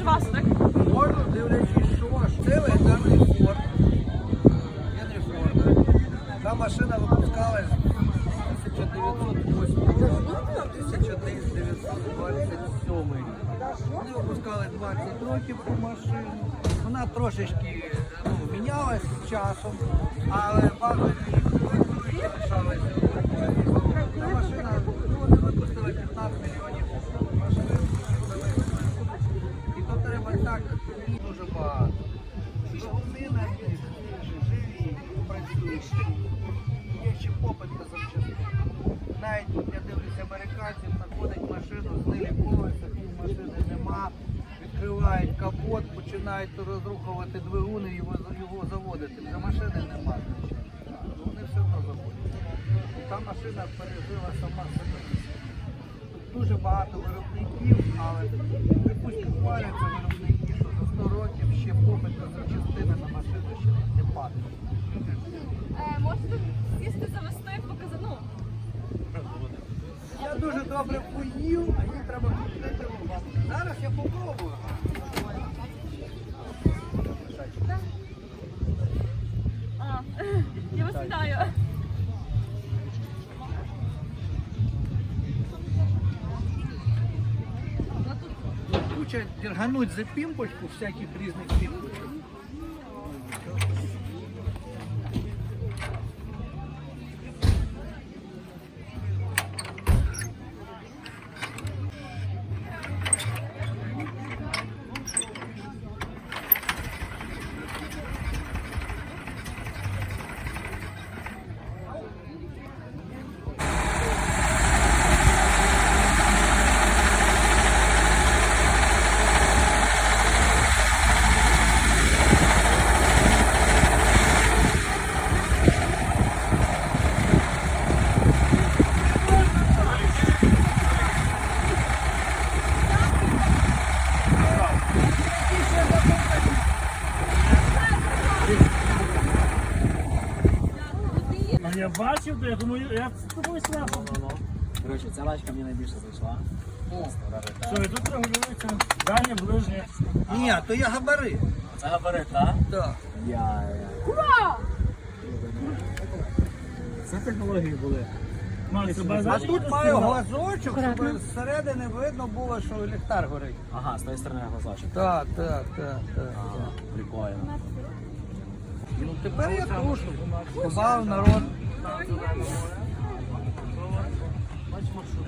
ж вас, так? Можна дивлячись, що це легендарний Форд. Генрі Форд. Та машина випускалась 1908 року 1927 рік. Вони випускали 20 років по машину. Вона трошечки ну, мінялась з часом, але базові залишалися. Та машина, ну, працюють. Є ще попит на запчастини. Навіть я дивлюся американців, знаходять машину, знеліковуються, пів машини нема, відкривають капот, починають розрухувати двигуни і його, його заводити. Вже машини нема. звичайно. Вони все одно заводять. Та машина пережила сама себе. Дуже багато виробників, але Я дуже добре поїв, а їй треба купити. Зараз я попробую. А, я вас вітаю. Куча дергануть за пімпочку всяких різних пімпочок. Я бачив, то я думаю, я з тобою сляпав. Коротше, ця лачка мені найбільше зайшла. Що, і тут регулюється дальнє, ближнє. Ні, то я габарит. Це габарит, так? Так. Я, я. Це технології були. Ну, А бачиш, тут маю глазочок, щоб зсередини видно було, що ліхтар горить. Ага, з тої сторони глазочок. Так, так, так, так. Прикольно. Ну тепер я тушу. Побав народ. Бач маршрут.